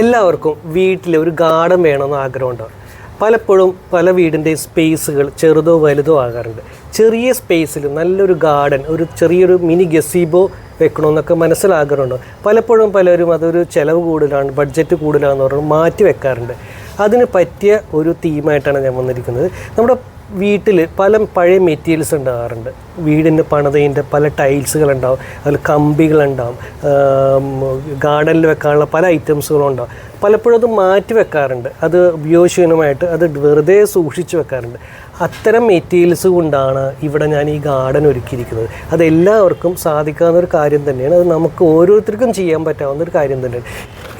എല്ലാവർക്കും വീട്ടിൽ ഒരു ഗാർഡൻ വേണമെന്ന് ആഗ്രഹമുണ്ടാവും പലപ്പോഴും പല വീടിന്റെയും സ്പേസുകൾ ചെറുതോ വലുതോ ആകാറുണ്ട്. ചെറിയ സ്പേസിൽ നല്ലൊരു ഗാർഡൻ ഒരു ചെറിയൊരു മിനി ഗസീബോ വെക്കണമെന്നൊക്കെ മനസ്സിലാഗ്രഹമുണ്ട് പലപ്പോഴും പലരും അതൊരു ചിലവ് കൂടുതലാണ് ബഡ്ജറ്റ് കൂടുതലാണെന്ന് പറഞ്ഞു മാറ്റി വെക്കാറുണ്ട്. അതിന് പറ്റിയ ഒരു തീമായിട്ടാണ് ഞാൻ വന്നിരിക്കുന്നത്. നമ്മുടെ വീട്ടിൽ പല പഴയ മെറ്റീരിയൽസ് ഉണ്ടാകാറുണ്ട്. വീടിന്റെ പണിതതിന്റെ പല ടൈൽസുകൾ ഉണ്ടാവും അതിൽ കമ്പികളുണ്ടാവും. ഗാർഡനിൽ വെക്കാനുള്ള പല ഐറ്റംസുകളും ഉണ്ടാവും. പലപ്പോഴും അത് മാറ്റി വെക്കാറുണ്ട്. അത് ഉപയോഗശൂന്യമായിട്ട് അത് വെറുതെ സൂക്ഷിച്ച് വെക്കാറുണ്ട്. അത്തരം മെറ്റീരിയൽസ് കൊണ്ടാണ് ഇവിടെ ഞാൻ ഈ ഗാർഡൻ ഒരുക്കിയിരിക്കുന്നത്. അത് എല്ലാവർക്കും സാധിക്കാവുന്ന ഒരു കാര്യം തന്നെയാണ്. അത് നമുക്ക് ഓരോരുത്തർക്കും ചെയ്യാൻ പറ്റാവുന്ന ഒരു കാര്യം തന്നെയാണ്.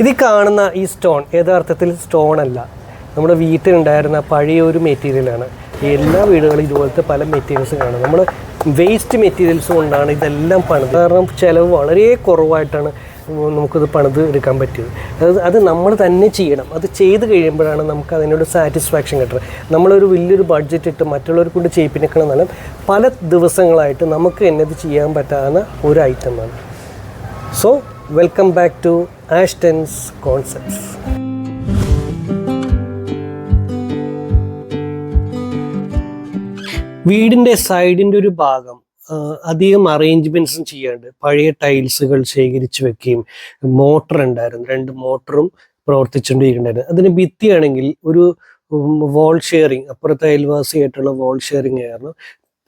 ഇത് കാണുന്ന ഈ സ്റ്റോൺ യഥാർത്ഥത്തിൽ സ്റ്റോൺ അല്ല. നമ്മുടെ വീട്ടിലുണ്ടായിരുന്ന പഴയ ഒരു മെറ്റീരിയലാണ് എല്ലാ വീടുകളും ഇതുപോലത്തെ പല മെറ്റീരിയൽസും കാണും. നമ്മൾ വേസ്റ്റ് മെറ്റീരിയൽസ് കൊണ്ടാണ് ഇതെല്ലാം പണിത്. കാരണം ചിലവ് വളരെ കുറവായിട്ടാണ് നമുക്കത് പണിത് എടുക്കാൻ പറ്റിയത്. അത് അത് നമ്മൾ തന്നെ ചെയ്യണം. അത് ചെയ്ത് കഴിയുമ്പോഴാണ് നമുക്ക് അതിനോട് സാറ്റിസ്ഫാക്ഷൻ കിട്ടുന്നത് നമ്മളൊരു വലിയൊരു ബഡ്ജറ്റ് ഇട്ട് മറ്റുള്ളവരെ കൊണ്ട് ചെയ്യിപ്പിക്കണം പല ദിവസങ്ങളായിട്ട് നമുക്ക് എന്നത് ചെയ്യാൻ പറ്റാവുന്ന ഒരു ഐറ്റമാണ് so welcome back to Ashton's concepts വീടിന്റെ സൈഡിന്റെ ഒരു ഭാഗം അധികം അറേഞ്ച്മെന്റ്സും ചെയ്യാണ്ട് പഴയ ടൈൽസുകൾ ശേഖരിച്ചു വെക്കുകയും മോട്ടർ ഉണ്ടായിരുന്നു. രണ്ട് മോട്ടറും പ്രവർത്തിച്ചുകൊണ്ടിരിക്കുന്നുണ്ടായിരുന്നു. അതിന് ഭിത്തിയാണെങ്കിൽ ഒരു വോൾ ഷെയറിങ് അപ്പുറത്തെ അയൽവാസിയായിട്ടുള്ള വോൾ ഷെയറിങ് ആയിരുന്നു.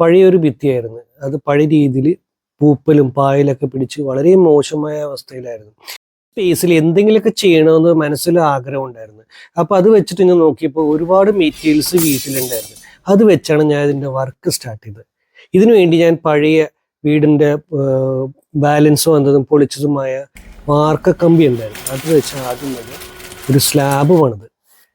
പഴയ ഒരു ഭിത്തിയായിരുന്നു. അത് പഴയ രീതിയിൽ പൂപ്പലും പായലൊക്കെ പിടിച്ച് വളരെ മോശമായ അവസ്ഥയിലായിരുന്നു. സ്പേസിൽ എന്തെങ്കിലുമൊക്കെ ചെയ്യണമെന്ന് മനസ്സിൽ ആഗ്രഹം ഉണ്ടായിരുന്നു അപ്പോൾ അത് വെച്ചിട്ട് ഞാൻ നോക്കിയപ്പോൾ ഒരുപാട് മെറ്റീരിയൽസ് വീട്ടിലുണ്ടായിരുന്നു. അത് വെച്ചാണ് ഞാൻ ഇതിന്റെ വർക്ക് സ്റ്റാർട്ട് ചെയ്തത്. ഇതിനു വേണ്ടി ഞാൻ പഴയ വീടിന്റെ ബാലൻസും വന്നതും പൊളിച്ചതുമായ മാർക്ക കമ്പി ഉണ്ടായിരുന്നു. അത് വെച്ച് ആദ്യം തന്നെ ഒരു സ്ലാബ് പണിത്.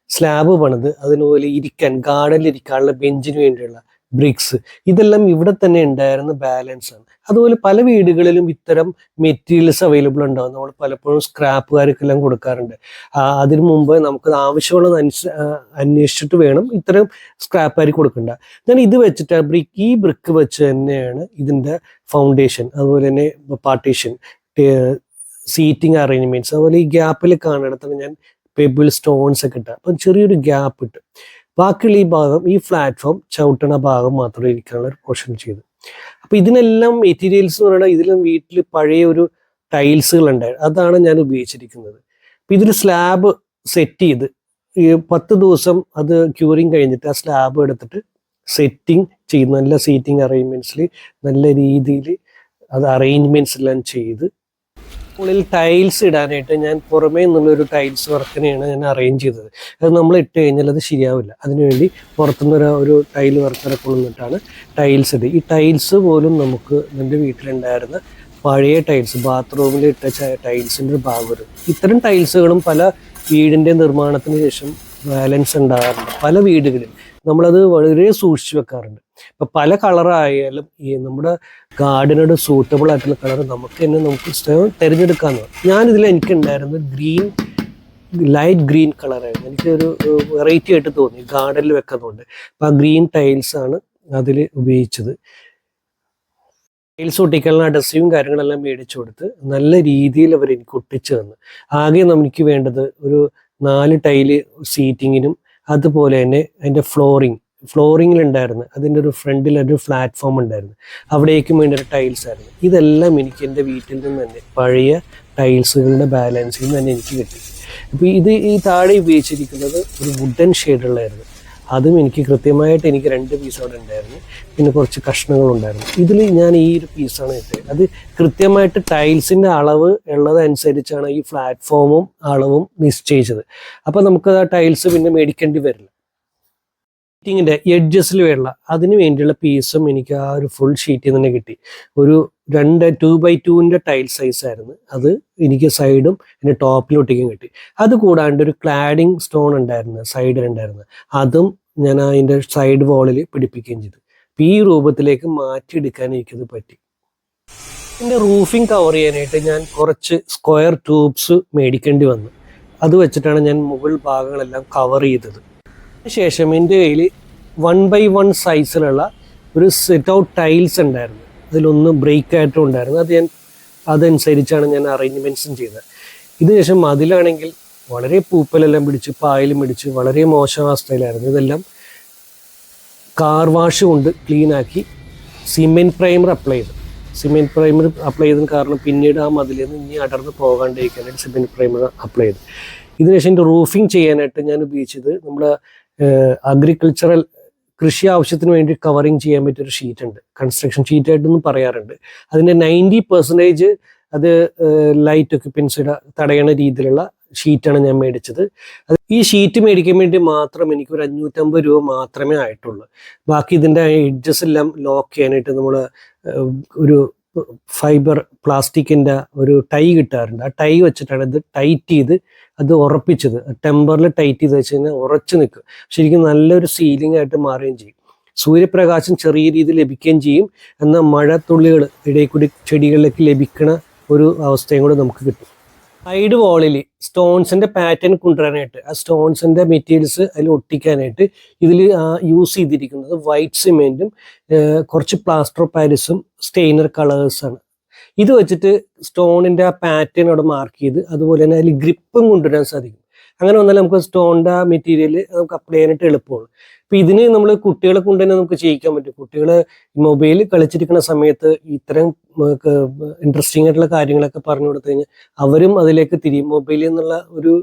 സ്ലാബ് പണിത് അതിനുപോലെ ഇരിക്കാൻ ഗാർഡനിൽ ഇരിക്കാനുള്ള ബെഞ്ചിന് വേണ്ടിയുള്ള ബ്രിക്സ് ഇതെല്ലാം ഇവിടെ തന്നെ ഉണ്ടായിരുന്ന ബാലൻസ് ആണ്. അതുപോലെ പല വീടുകളിലും ഇത്തരം മെറ്റീരിയൽസ് അവൈലബിൾ ഉണ്ടാവും നമ്മൾ പലപ്പോഴും സ്ക്രാപ്പുകാർക്കെല്ലാം കൊടുക്കാറുണ്ട്. അതിനു മുമ്പ് നമുക്ക് ആവശ്യമുള്ളത് അന്വേഷിച്ചിട്ട് വേണം ഇത്തരം സ്ക്രാപ്പുകാർ കൊടുക്കണ്ട. ഞാൻ ഇത് വെച്ചിട്ട് ബ്രിക്ക് ഈ ബ്രിക്ക് വെച്ച് തന്നെയാണ് ഇതിന്റെ ഫൗണ്ടേഷൻ അതുപോലെ തന്നെ പാർട്ടീഷൻ സീറ്റിംഗ് അറേഞ്ച്മെന്റ്സ് അതുപോലെ ഈ ഗ്യാപ്പിൽ കാണുന്നിടത്താണ് ഞാൻ പെബിൾ സ്റ്റോൺസ് ഒക്കെ ഇട്ട അപ്പം ചെറിയൊരു ഗ്യാപ്പ് ഇട്ട്. ബാക്കിയുള്ള ഈ ഭാഗം ഈ പ്ലാറ്റ്ഫോം ചവിട്ടണ ഭാഗം മാത്രമേ ഇരിക്കാനുള്ള ഒരു പോർഷൻ ചെയ്ത് അപ്പൊ ഇതിനെല്ലാം മെറ്റീരിയൽസ് എന്ന് പറയുന്നത് ഇതിലും വീട്ടിൽ പഴയ ഒരു ടൈൽസുകൾ ഉണ്ടായിരുന്നു. അതാണ് ഞാൻ ഉപയോഗിച്ചിരിക്കുന്നത്. അപ്പൊ ഇതൊരു സ്ലാബ് സെറ്റ് ചെയ്ത് ഈ പത്ത് ദിവസം അത് ക്യൂറിങ് കഴിഞ്ഞിട്ട് ആ സ്ലാബ് എടുത്തിട്ട് സെറ്റിംഗ് ചെയ്ത് നല്ല സീറ്റിംഗ് അറേഞ്ച്മെന്റ്സിൽ നല്ല രീതിയിൽ അത് അറേഞ്ച്മെന്റ്സ് എല്ലാം ചെയ്ത് ഉള്ളിൽ ടൈൽസ് ഇടാനായിട്ട് ഞാൻ പുറമേ നിന്നുള്ളൊരു ടൈൽസ് വർക്കിനെയാണ് ഞാൻ അറേഞ്ച് ചെയ്തത്. അത് നമ്മൾ ഇട്ട് കഴിഞ്ഞാൽ അത് ശരിയാവില്ല. അതിനുവേണ്ടി പുറത്തുനിന്ന് ഒരു ടൈൽ വർക്കറെ കൊണ്ടുവന്നിട്ടാണ് ടൈൽസ് ഇത് ഈ ടൈൽസ് പോലും നമുക്ക് എന്റെ വീട്ടിലുണ്ടായിരുന്ന പഴയ ടൈൽസ് ബാത്റൂമിൽ ഇട്ട ടൈൽസിന്റെ ഒരു ഭാഗം ഇത്തരം ടൈൽസുകളും പല വീടിന്റെ നിർമ്മാണത്തിന് ശേഷം ബാലൻസ് ഉണ്ടാകാറുണ്ട്. പല വീടുകളിൽ നമ്മളത് വളരെ സൂക്ഷിച്ചു വെക്കാറുണ്ട്. ഇപ്പം പല കളറായാലും ഈ നമ്മുടെ ഗാർഡനോട് സൂട്ടബിൾ ആയിട്ടുള്ള കളർ നമുക്ക് തന്നെ നമുക്ക് സ്വയം തിരഞ്ഞെടുക്കാമെന്ന് ഞാനിതിൽ എനിക്കുണ്ടായിരുന്നത് ഗ്രീൻ ലൈറ്റ് ഗ്രീൻ കളറായിരുന്നു എനിക്കൊരു വെറൈറ്റി ആയിട്ട് തോന്നി. ഗാർഡനിൽ വെക്കുന്നതുകൊണ്ട് അപ്പം ആ ഗ്രീൻ ടൈൽസ് ആണ് അതിൽ ഉപയോഗിച്ചത്. ടൈൽസ് ഒട്ടിക്കാനുള്ള അഡസീവും കാര്യങ്ങളെല്ലാം മേടിച്ചു കൊടുത്ത് നല്ല രീതിയിൽ അവർ എനിക്ക് ഒട്ടിച്ചു തന്നു. ആകെ നമുക്ക് വേണ്ടത് ഒരു നാല് ടൈൽ സീറ്റിങ്ങിനും അതുപോലെ തന്നെ അതിന്റെ ഫ്ലോറിങ് ഫ്ലോറിങ്ങിൽ ഉണ്ടായിരുന്നു അതിന്റെ ഒരു ഫ്രണ്ടിൽ ഒരു പ്ലാറ്റ്ഫോം ഉണ്ടായിരുന്നു. അവിടേക്കും വേണ്ടി ഒരു ടൈൽസ് ആയിരുന്നു. ഇതെല്ലാം എനിക്ക് എന്റെ വീട്ടിൽ നിന്ന് തന്നെ പഴയ ടൈൽസുകളുടെ ബാലൻസിൽ നിന്ന് തന്നെ എനിക്ക് കിട്ടി. അപ്പോൾ ഇത് ഈ താഴെ ഉപയോഗിച്ചിരിക്കുന്നത് ഒരു വുഡൻ ഷെയ്ഡുള്ളായിരുന്നു അതും എനിക്ക് കൃത്യമായിട്ട് എനിക്ക് രണ്ട് പീസ് അവിടെ ഉണ്ടായിരുന്നു. പിന്നെ കുറച്ച് കഷ്ണങ്ങളുണ്ടായിരുന്നു ഇതിൽ ഞാൻ ഈ ഒരു പീസാണ് ഇട്ടത്. അത് കൃത്യമായിട്ട് ടൈൽസിന്റെ അളവ് ഉള്ളതനുസരിച്ചാണ് ഈ പ്ലാറ്റ്ഫോമും അളവും നിശ്ചയിച്ചത്. അപ്പോൾ നമുക്ക് ആ ടൈൽസ് പിന്നെ മേടിക്കേണ്ടി വരില്ല. ഷീറ്റിങ്ങിന്റെ എഡ്ജസിൽ വേണ്ട. അതിന് വേണ്ടിയുള്ള പീസും എനിക്ക് ആ ഒരു ഫുൾ ഷീറ്റിൽ തന്നെ കിട്ടി. ഒരു രണ്ട് ടു ബൈ ടുവിന്റെ ടൈൽ സൈസ് ആയിരുന്നു. അത് എനിക്ക് സൈഡും എന്റെ ടോപ്പിലൊട്ടിക്കും കിട്ടി. അത് കൂടാണ്ട് ഒരു ക്ലാഡിങ് സ്റ്റോൺ ഉണ്ടായിരുന്നു സൈഡിലുണ്ടായിരുന്നു അതും ഞാൻ അതിന്റെ സൈഡ് വാളിൽ പിടിപ്പിക്കുകയും ചെയ്തു. ഈ രൂപത്തിലേക്ക് മാറ്റിയെടുക്കാൻ എനിക്കത് പറ്റി. എന്റെ റൂഫിംഗ് കവർ ചെയ്യാനായിട്ട് ഞാൻ കുറച്ച് സ്ക്വയർ ട്യൂബ്സ് മേടിക്കേണ്ടി വന്നു. അത് വെച്ചിട്ടാണ് ഞാൻ മുകൾ ഭാഗങ്ങളെല്ലാം കവർ ചെയ്തത്. ശേഷം എന്റെ കയ്യിൽ വൺ ബൈ വൺ സൈസിലുള്ള ഒരു സെറ്റ് ഔട്ട് ടൈൽസ് ഉണ്ടായിരുന്നു. അതിലൊന്ന് ബ്രേക്ക് ആയിട്ടും ഉണ്ടായിരുന്നു. അത് ഞാൻ അതനുസരിച്ചാണ് ഞാൻ അറേഞ്ച്മെന്റ്സും ചെയ്തത്. ഇതിനുശേഷം അതിലാണെങ്കിൽ വളരെ പൂപ്പലെല്ലാം പിടിച്ച് പായലും പിടിച്ച് വളരെ മോശം അവസ്ഥയിലായിരുന്നു. ഇതെല്ലാം കാർ വാഷ് കൊണ്ട് ക്ലീൻ ആക്കി സിമെന്റ് പ്രൈമർ അപ്ലൈ ചെയ്തു. സിമെന്റ് പ്രൈമർ അപ്ലൈ ചെയ്തതിന് കാരണം പിന്നീട് ആ മതിലിൽ നിന്ന് ഇനി അടർന്ന് പോകാണ്ടിരിക്കാനായിട്ട് സിമെന്റ് പ്രൈമർ അപ്ലൈ ചെയ്തു. ഇതിനുശേഷം എന്റെ റൂഫിങ് ചെയ്യാനായിട്ട് ഞാൻ ഉപയോഗിച്ചത് നമ്മുടെ അഗ്രികൾച്ചറൽ കൃഷി ആവശ്യത്തിന് വേണ്ടി കവറിങ് ചെയ്യാൻ പറ്റിയൊരു ഷീറ്റ് ഉണ്ട്. കൺസ്ട്രക്ഷൻ ഷീറ്റ് ആയിട്ടൊന്നും പറയാറുണ്ട്. അതിന്റെ നയന്റി പെർസെന്റേജ് അത് ലൈറ്റ് ഒക്യുപ്പൻസിയുടെ തടയണ രീതിയിലുള്ള ഷീറ്റാണ് ഞാൻ മേടിച്ചത്. അത് ഈ ഷീറ്റ് മേടിക്കാൻ വേണ്ടി മാത്രം എനിക്ക് ഒരു അഞ്ഞൂറ്റമ്പത് രൂപ മാത്രമേ ആയിട്ടുള്ളൂ. ബാക്കി ഇതിന്റെ എഡ്ജസ് എല്ലാം ലോക്ക് ചെയ്യാനായിട്ട് നമ്മൾ ഒരു ഫൈബർ പ്ലാസ്റ്റിക്കിന്റെ ഒരു ടൈ കിട്ടാറുണ്ട്. ആ ടൈ വെച്ചിട്ടാണ് ഇത് ടൈറ്റ് ചെയ്ത് അത് ഉറപ്പിച്ചത്. ടെമ്പറിൽ ടൈറ്റ് ചെയ്ത് വെച്ച് കഴിഞ്ഞാൽ ഉറച്ചു നിൽക്കും. ശരിക്കും നല്ലൊരു സീലിംഗ് ആയിട്ട് മാറുകയും ചെയ്യും. സൂര്യപ്രകാശം ചെറിയ രീതിയിൽ ലഭിക്കുകയും ചെയ്യും. എന്നാൽ മഴത്തുള്ളികൾ ഇടയിൽ കൂടി ചെടികളിലേക്ക് ലഭിക്കണ ഒരു അവസ്ഥയും കൂടെ നമുക്ക് കിട്ടും. സൈഡ് വാളിൽ സ്റ്റോൺസിന്റെ പാറ്റേൺ കൊണ്ടുവരാനായിട്ട് ആ സ്റ്റോൺസിന്റെ മെറ്റീരിയൽസ് അതിൽ ഒട്ടിക്കാനായിട്ട് ഇതിൽ യൂസ് ചെയ്തിരിക്കുന്നത് വൈറ്റ് സിമെന്റും കുറച്ച് പ്ലാസ്റ്റർ പാരിസും സ്റ്റെയിനർ കളേഴ്സാണ് ഇത് വെച്ചിട്ട് സ്റ്റോണിന്റെ ആ പാറ്റേൺ അവിടെ മാർക്ക് ചെയ്ത് അതുപോലെ തന്നെ അതിൽ ഗ്രിപ്പും കൊണ്ടുവരാൻ സാധിക്കും. അങ്ങനെ വന്നാൽ നമുക്ക് സ്റ്റോണിന്റെ ആ മെറ്റീരിയൽ നമുക്ക് അപ്ലൈ ചെയ്യാനായിട്ട് എളുപ്പമാണ് ഇപ്പൊ ഇതിന് നമ്മൾ കുട്ടികളെ കൊണ്ട് തന്നെ നമുക്ക് ചെയ്യിക്കാൻ പറ്റും. കുട്ടികൾ മൊബൈൽ കളിച്ചിരിക്കുന്ന സമയത്ത് ഇത്തരം ഇൻട്രസ്റ്റിംഗ് ആയിട്ടുള്ള കാര്യങ്ങളൊക്കെ പറഞ്ഞു കൊടുത്തു കഴിഞ്ഞാൽ അവരും അതിലേക്ക് തിരിയും. മൊബൈലിൽ നിന്നുള്ള ഒരു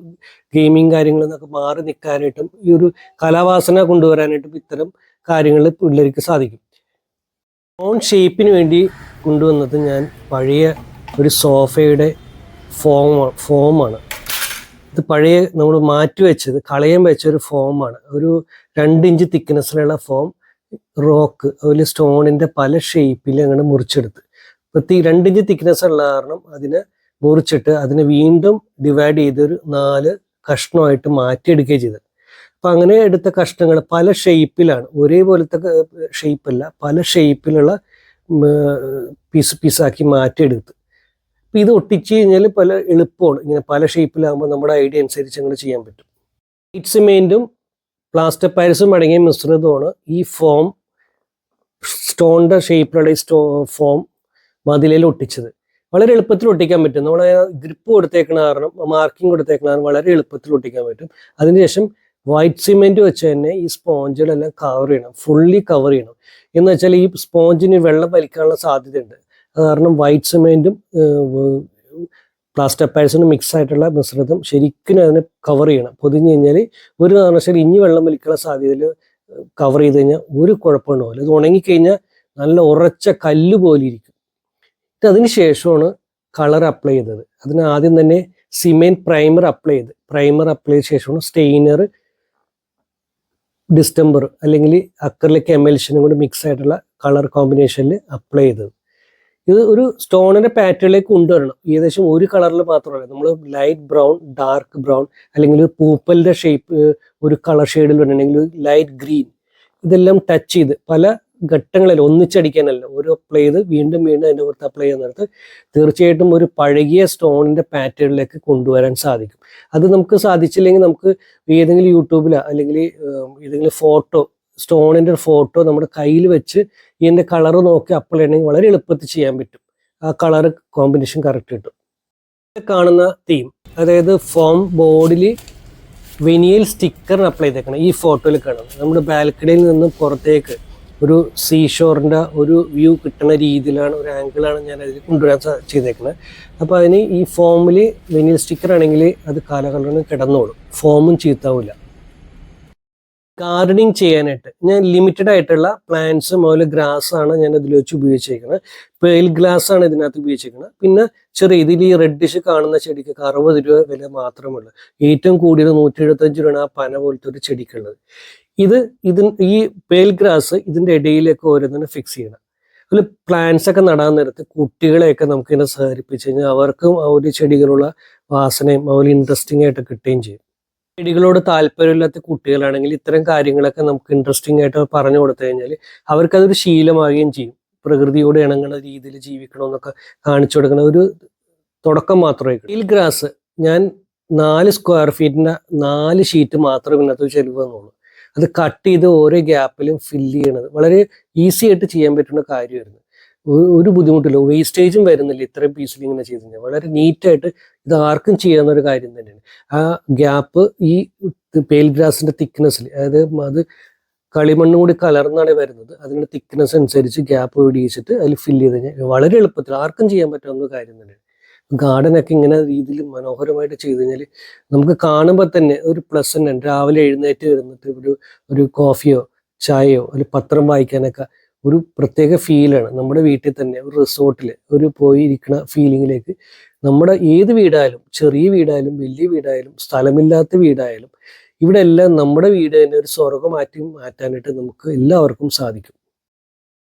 ഗെയിമിങ് കാര്യങ്ങളിൽ നിന്നൊക്കെ മാറി നിൽക്കാനായിട്ടും ഈ ഒരു കലാവാസന കൊണ്ടുവരാനായിട്ടും ഇത്തരം കാര്യങ്ങൾ പിള്ളേർക്ക് സാധിക്കും. ഓൺ ഷേപ്പിന് വേണ്ടി കൊണ്ടുവന്നത് ഞാൻ പഴയ ഒരു സോഫയുടെ ഫോം ഫോമാണ് ഇത് പഴയ നമ്മൾ മാറ്റി വെച്ചത് കളയാൻ വെച്ച ഒരു ഫോമാണ് ഒരു രണ്ട് ഇഞ്ച് തിക്നെസ്സിലുള്ള ഫോം റോക്ക് അതുപോലെ സ്റ്റോണിന്റെ പല ഷേപ്പിൽ അങ്ങനെ മുറിച്ചെടുത്ത്. പ്രത്യേക രണ്ട് ഇഞ്ച് തിക്നെസ് ഉള്ള കാരണം അതിനെ മുറിച്ചിട്ട് അതിനെ വീണ്ടും ഡിവൈഡ് ചെയ്ത് ഒരു നാല് കഷ്ണമായിട്ട് മാറ്റിയെടുക്കുകയും ചെയ്തത്. അപ്പൊ അങ്ങനെ എടുത്ത കഷ്ണങ്ങൾ പല ഷേപ്പിലാണ് ഒരേപോലത്തെ ഷേപ്പല്ല പല ഷേപ്പിലുള്ള പീസ് പീസാക്കി മാറ്റിയെടുത്ത്. അപ്പൊ ഇത് ഒട്ടിച്ച് കഴിഞ്ഞാൽ പല എളുപ്പമാണ്. ഇങ്ങനെ പല ഷേപ്പിലാകുമ്പോൾ നമ്മുടെ ഐഡിയ അനുസരിച്ച് അങ്ങനെ ചെയ്യാൻ പറ്റും. വൈറ്റ് സിമെന്റും പ്ലാസ്റ്റർ പാരിസും അടങ്ങിയ മിശ്രിതമാണ് ഈ ഫോം സ്റ്റോണിന്റെ ഷേപ്പിലുള്ള ഈ സ്റ്റോ ഫോം മതിലിൽ ഒട്ടിച്ചത്. വളരെ എളുപ്പത്തിൽ ഒട്ടിക്കാൻ പറ്റും. നമ്മൾ ഗ്രിപ്പ് കൊടുത്തേക്കണ കാരണം മാർക്കിംഗ് കൊടുത്തേക്കണ കാരണം വളരെ എളുപ്പത്തിൽ ഒട്ടിക്കാൻ പറ്റും. അതിനുശേഷം വൈറ്റ് സിമെന്റ് വെച്ച് തന്നെ ഈ സ്പോഞ്ചുകളെല്ലാം കവർ ചെയ്യണം. ഫുള്ളി കവർ ചെയ്യണം. എന്ന് വെച്ചാൽ ഈ സ്പോഞ്ചിന് വെള്ളം വലിക്കാനുള്ള സാധ്യതയുണ്ട്. കാരണം വൈറ്റ് സിമെന്റും പ്ലാസ്റ്റർ പാരിസിനും മിക്സ് ആയിട്ടുള്ള മിശ്രിതം ശരിക്കും അതിനെ കവർ ചെയ്യണം. പൊതിഞ്ഞ് കഴിഞ്ഞാൽ ഒരു കാരണവശാലും ഇനി വെള്ളം വലിക്കാനുള്ള സാധ്യതയിൽ കവർ ചെയ്ത് കഴിഞ്ഞാൽ ഒരു കുഴപ്പമുണ്ടാവില്ല ഇത് ഉണങ്ങിക്കഴിഞ്ഞാൽ നല്ല ഉറച്ച കല്ല് പോലെ ഇരിക്കും. അതിന് ശേഷമാണ് കളർ അപ്ലൈ ചെയ്തത്. അതിന് ആദ്യം തന്നെ സിമെന്റ് പ്രൈമർ അപ്ലൈ ചെയ്ത്. പ്രൈമർ അപ്ലൈ ചെയ്ത ശേഷമാണ് സ്റ്റെയിനർ ഡിസ്റ്റംബർ അല്ലെങ്കിൽ അക്രലിക് എമൽഷനും കൂടി മിക്സ് ആയിട്ടുള്ള കളർ കോമ്പിനേഷനിൽ അപ്ലൈ ചെയ്തത്. ഇത് ഒരു സ്റ്റോണിന്റെ പാറ്റേണിലേക്ക് കൊണ്ടുവരണം. ഏകദേശം ഒരു കളറിൽ മാത്രമല്ല നമ്മൾ ലൈറ്റ് ബ്രൗൺ ഡാർക്ക് ബ്രൗൺ അല്ലെങ്കിൽ പൂപ്പലിന്റെ ഷേപ്പ് ഒരു കളർ ഷെയ്ഡിൽ വരണമെങ്കിൽ ലൈറ്റ് ഗ്രീൻ ഇതെല്ലാം ടച്ച് ചെയ്ത് പല ഘട്ടങ്ങളിൽ ഒന്നിച്ചടിക്കാനല്ല. ഓരോ അപ്ലൈ ചെയ്ത് വീണ്ടും വീണ്ടും അതിന്റെ പുറത്ത് അപ്ലൈ ചെയ്യുന്ന നേരത്ത് തീർച്ചയായിട്ടും ഒരു പഴകിയ സ്റ്റോണിന്റെ പാറ്റേണിലേക്ക് കൊണ്ടുവരാൻ സാധിക്കും. അത് നമുക്ക് സാധിച്ചില്ലെങ്കിൽ നമുക്ക് ഏതെങ്കിലും യൂട്യൂബിലോ അല്ലെങ്കിൽ ഏതെങ്കിലും ഫോട്ടോ സ്റ്റോണിന്റെ ഒരു ഫോട്ടോ നമ്മുടെ കയ്യിൽ വെച്ച് ഇതിന്റെ കളർ നോക്കി അപ്ലൈ ചെയ്യണമെങ്കിൽ വളരെ എളുപ്പത്തിൽ ചെയ്യാൻ പറ്റും. ആ കളർ കോമ്പിനേഷൻ കറക്റ്റ് കിട്ടും. കാണുന്ന തീം അതായത് ഫോം ബോർഡിൽ വെനിയൽ സ്റ്റിക്കറിന് അപ്ലൈ ചെയ്തേക്കണം ഈ ഫോട്ടോയിൽ കാണുന്നത്. നമ്മുടെ ബാൽക്കണിയിൽ നിന്ന് പുറത്തേക്ക് ഒരു സീഷോറിന്റെ ഒരു വ്യൂ കിട്ടുന്ന രീതിയിലാണ് ഒരു ആംഗിളാണ് ഞാൻ അതിൽ കൊണ്ടുവരാൻ ചെയ്തേക്കുന്നത് അപ്പോൾ അതിന് ഈ ഫോമിൽ വെനിയൽ സ്റ്റിക്കർ ആണെങ്കിൽ അത് കാലകാലം കിടന്നോളും. ഫോമും ചീത്താവില്ല ഗാർഡനിങ് ചെയ്യാനായിട്ട് ഞാൻ ലിമിറ്റഡ് ആയിട്ടുള്ള പ്ലാന്റ്സ് അതുപോലെ ആണ് ഞാൻ ഇതിൽ വെച്ച് ഉപയോഗിച്ചേക്കുന്നത് പേൽ ഗ്ലാസ് ആണ് ഇതിനകത്ത് ഉപയോഗിച്ചേക്കുന്നത് പിന്നെ ചെറിയ ഇതിൽ ഈ റെഡിഷ് കാണുന്ന ചെടിക്ക് അറുപത് രൂപ വില മാത്രമേ ഉള്ളൂ ഏറ്റവും കൂടിയത് നൂറ്റി എഴുപത്തഞ്ച് രൂപയാണ് ആ പന പോലത്തെ ഒരു ചെടിക്കുള്ളത്. ഇത് ഇതിൻ ഈ പേൽ ഗ്രാസ് ഇതിന്റെ ഇടയിലേക്ക് ഓരോന്നിനെ ഫിക്സ് ചെയ്യണം. അതിൽ പ്ലാന്റ്സ് ഒക്കെ നടാൻ നേരത്ത് കുട്ടികളെയൊക്കെ നമുക്ക് ഇതിനെ സഹകരിപ്പിച്ച് കഴിഞ്ഞാൽ അവർക്കും ആ ഒരു ചെടികളുള്ള വാസനയും അതുപോലെ ഇൻട്രസ്റ്റിംഗ് ആയിട്ട് കിട്ടുകയും ചെയ്യും. ചെടികളോട് താല്പര്യമില്ലാത്ത കുട്ടികളാണെങ്കിൽ ഇത്തരം കാര്യങ്ങളൊക്കെ നമുക്ക് ഇൻട്രസ്റ്റിംഗ് ആയിട്ട് പറഞ്ഞു കൊടുത്തു കഴിഞ്ഞാൽ അവർക്കതൊരു ശീലമാകുകയും ചെയ്യും. പ്രകൃതിയോട് ഇണങ്ങുന്ന രീതിയിൽ ജീവിക്കണമെന്നൊക്കെ കാണിച്ചു കൊടുക്കുന്ന ഒരു തുടക്കം മാത്രമേ ഹിൽ ഗ്രാസ് ഞാൻ നാല് സ്ക്വയർ ഫീറ്റിന്റെ നാല് ഷീറ്റ് മാത്രമേ ഇതിനകത്ത് ചെലവ് വന്നുള്ളൂ അത് കട്ട് ചെയ്ത് ഓരോ ഗ്യാപ്പിലും ഫില്ല് ചെയ്യണത് വളരെ ഈസി ആയിട്ട് ചെയ്യാൻ പറ്റുന്ന കാര്യമായിരുന്നു. ഒരു- ബുദ്ധിമുട്ടില്ല. വേസ്റ്റേജും വരുന്നില്ല ഇത്രയും പീസിൽ ഇങ്ങനെ ചെയ്ത് കഴിഞ്ഞാൽ. വളരെ നീറ്റായിട്ട് ഇത് ആർക്കും ചെയ്യാവുന്ന ഒരു കാര്യം തന്നെയാണ്. ആ ഗ്യാപ്പ് ഈ പേൽ ഗ്രാസിന്റെ തിക്നെസ്സിൽ അതായത് അത് കളിമണ്ണും കൂടി കലർന്നാണ് വരുന്നത്. അതിന്റെ തിക്നെസ് അനുസരിച്ച് ഗ്യാപ്പ് വെടിയിച്ചിട്ട് അതിൽ ഫില്ല് ചെയ്ത് കഴിഞ്ഞാൽ വളരെ എളുപ്പത്തിൽ ആർക്കും ചെയ്യാൻ പറ്റാവുന്ന കാര്യം തന്നെയാണ്. ഗാർഡനൊക്കെ ഇങ്ങനെ രീതിയിൽ മനോഹരമായിട്ട് ചെയ്ത് കഴിഞ്ഞാൽ നമുക്ക് കാണുമ്പോൾ തന്നെ ഒരു പ്ലസന്റ് ആണ്. രാവിലെ എഴുന്നേറ്റ് വരുന്നിട്ട് ഒരു ഒരു കോഫിയോ ചായയോ ഒരു പത്രം വായിക്കാനൊക്കെ ഒരു പ്രത്യേക ഫീലാണ് നമ്മുടെ വീട്ടിൽ തന്നെ ഒരു റിസോർട്ടിൽ ഒരു പോയി ഇരിക്കുന്ന ഫീലിങ്ങിലേക്ക് നമ്മുടെ ഏത് വീടായാലും ചെറിയ വീടായാലും വലിയ വീടായാലും സ്ഥലമില്ലാത്ത വീടായാലും ഇവിടെ എല്ലാം നമ്മുടെ വീട് തന്നെ ഒരു സ്വർഗമാറ്റി മാറ്റാനായിട്ട് നമുക്ക് എല്ലാവർക്കും സാധിക്കും.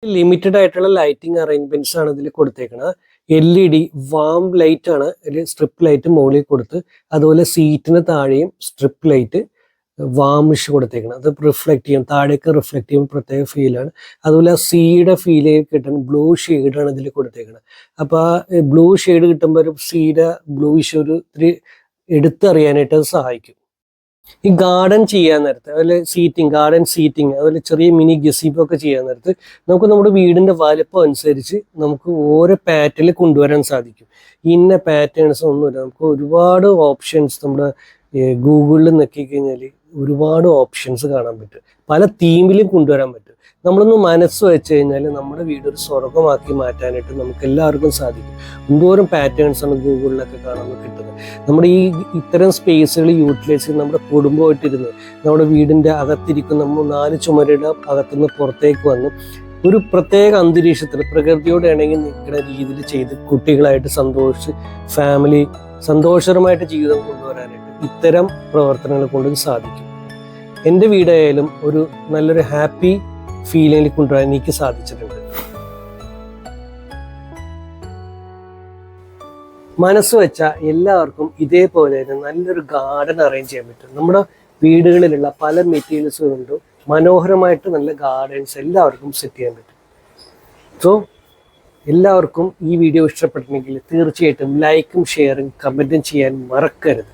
ലിമിറ്റഡ് ആയിട്ടുള്ള ലൈറ്റിംഗ് അറേഞ്ച്മെന്റ്സ് ആണ് ഇതിൽ കൊടുത്തേക്കുന്നത് L E D warm light ആണ്. സ്ട്രിപ്പ് ലൈറ്റ് മുകളിൽ കൊടുത്ത് അതുപോലെ സീറ്റിന് താഴെയും സ്ട്രിപ്പ് ലൈറ്റ് വാമിഷ് കൊടുത്തേക്കണം. അത് റിഫ്ലക്റ്റ് ചെയ്യും. താഴേക്ക് റിഫ്ലക്ട് ചെയ്യുമ്പോൾ പ്രത്യേക ഫീലാണ് അതുപോലെ സീയുടെ ഫീൽ കിട്ടണം. ബ്ലൂ ഷെയ്ഡാണ് ഇതിൽ കൊടുത്തേക്കുന്നത് അപ്പോൾ ആ ബ്ലൂ ഷെയ്ഡ് കിട്ടുമ്പോൾ ഒരു സീയുടെ ബ്ലൂയിഷ് ഒരു ഇത്തിരി എടുത്തറിയാനായിട്ട് അത് സഹായിക്കും. ഈ ഗാർഡൻ ചെയ്യാൻ നേരത്ത് അതുപോലെ സീറ്റിംഗ് ഗാർഡൻ സീറ്റിംഗ് അതുപോലെ ചെറിയ മിനി ഗസീപ്പ് ഒക്കെ ചെയ്യാൻ നേരത്ത് നമുക്ക് നമ്മുടെ വീടിന്റെ വലുപ്പം അനുസരിച്ച് നമുക്ക് ഓരോ പാറ്റേണിൽ കൊണ്ടുവരാൻ സാധിക്കും. ഇന്ന പാറ്റേൺസ് ഒന്നുമില്ല. നമുക്ക് ഒരുപാട് ഓപ്ഷൻസ് നമ്മുടെ ഗൂഗിളിൽ നിൽക്കിക്കഴിഞ്ഞാൽ കഴിഞ്ഞാൽ ഒരുപാട് ഓപ്ഷൻസ് കാണാൻ പറ്റും. പല തീമിലും കൊണ്ടുവരാൻ പറ്റും. നമ്മളൊന്ന് മനസ്സ് വെച്ച് കഴിഞ്ഞാൽ നമ്മുടെ വീട് ഒരു സ്വർഗമാക്കി മാറ്റാനായിട്ട് നമുക്ക് എല്ലാവർക്കും സാധിക്കും. എന്തോരം പാറ്റേൺസ് ആണ് ഗൂഗിളിലൊക്കെ കാണാൻ കിട്ടുന്നത്. നമ്മുടെ ഈ ഇത്തരം സ്പേസുകൾ യൂട്ടിലൈസ് ചെയ്ത് നമ്മുടെ കുടുംബമായിട്ടിരുന്ന് നമ്മുടെ വീടിന്റെ അകത്തിരിക്കുന്ന നമ്മൾ നാല് ചുമരുടെ അകത്തുനിന്ന് പുറത്തേക്ക് വന്ന് ഒരു പ്രത്യേക അന്തരീക്ഷത്തിൽ പ്രകൃതിയോട് ഇണങ്ങി നിൽക്കുന്ന രീതിയിൽ ചെയ്ത് കുട്ടികളായിട്ട് സന്തോഷിച്ച് ഫാമിലി സന്തോഷകരമായിട്ട് ജീവിതം കൊണ്ടുവരാനായിട്ട് ഇത്തരം പ്രവർത്തനങ്ങൾ കൊണ്ട് സാധിക്കും. എന്റെ വീടായാലും ഒരു നല്ലൊരു ഹാപ്പി ഫീലിംഗിൽ കൊണ്ടുവരാൻ എനിക്ക് സാധിച്ചിട്ടുണ്ട്. മനസ്സ് വെച്ച എല്ലാവർക്കും ഇതേപോലെ തന്നെ നല്ലൊരു ഗാർഡൻ അറേഞ്ച് ചെയ്യാൻ പറ്റും. നമ്മുടെ വീടുകളിലുള്ള പല മെറ്റീരിയൽസ് കൊണ്ട് മനോഹരമായിട്ട് നല്ല ഗാർഡൻസ് എല്ലാവർക്കും സെറ്റ് ചെയ്യാൻ പറ്റും. സോ എല്ലാവർക്കും ഈ വീഡിയോ ഇഷ്ടപ്പെട്ടിട്ടുണ്ടെങ്കിൽ തീർച്ചയായിട്ടും ലൈക്കും ഷെയറും കമന്റും ചെയ്യാൻ മറക്കരുത്.